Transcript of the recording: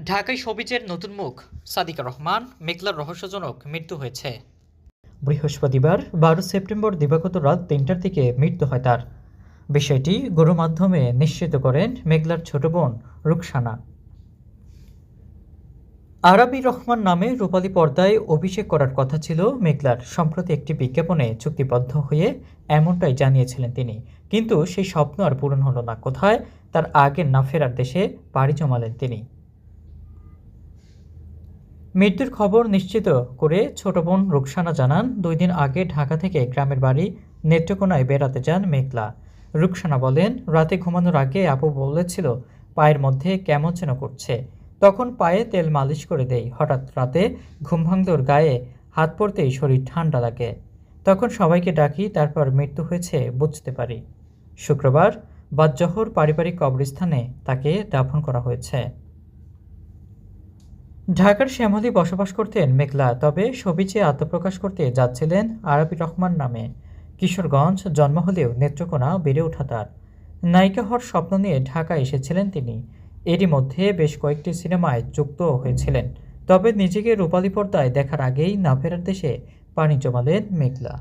ঢাকায় সবিজের নতুন মুখ, সাদিকা রহমান, মেঘলার রহস্যজনক মৃত্যু হয়েছে। বৃহস্পতিবার, বারো সেপ্টেম্বর দিবাগত রাত তিনটার দিকে মৃত্যু হয় তার। বিষয়টি গণমাধ্যমে নিশ্চিত করেন মেঘলার ছোট বোন রুকসানা। আরাবি রহমান নামে রূপালী পর্দায় অভিষেক করার কথা ছিল মেঘলার, সম্প্রতি একটি বিজ্ঞাপনে চুক্তিবদ্ধ হয়ে এমনটাই জানিয়েছিলেন তিনি। কিন্তু সেই স্বপ্ন আর পূরণ হলো না। কোথায়? তার আগের না ফেরার দেশে পাড়ি জমালেন তিনি। মৃত্যুর খবর নিশ্চিত করে ছোট বোন রুকসানা জানান, দুই দিন আগে ঢাকা থেকে গ্রামের বাড়ি নেত্রকোনায় বেড়াতে যান মেঘলা। রুকসানা বলেন, রাতে ঘুমানোর আগে আপু বলেছিল, পায়ের মধ্যে কেমন যেন করছে। তখন পায়ে তেল মালিশ করে দেই হঠাৎ রাতে ঘুম ভাঙলে ওর গায়ে হাত পড়তেই শরীর ঠান্ডা লাগে। তখন সবাইকে ডাকি, তারপর মৃত্যু হয়েছে, বুঝতে পারি। শুক্রবার বাদজহর পারিবারিক কবরস্থানে তাকে দাফন করা হয়েছে। ঢাকার শ্যামলী বসবাস করতেন মেঘলা, তবে সবিচে আত্মপ্রকাশ করতে যাচ্ছিলেন আরবি রহমান নামে। কিশোরগঞ্জ জন্ম হলেও নেত্রকোনা বেড়ে ওঠা তার। নায়িকা হওয়ার স্বপ্ন নিয়ে ঢাকা এসেছিলেন তিনি। এরই মধ্যে বেশ কয়েকটি সিনেমায় যুক্ত হয়েছিলেন, তবে নিজেকে রূপালী পর্দায় দেখার আগেই না ফেরার দেশে পানি জমালেন মেঘলা।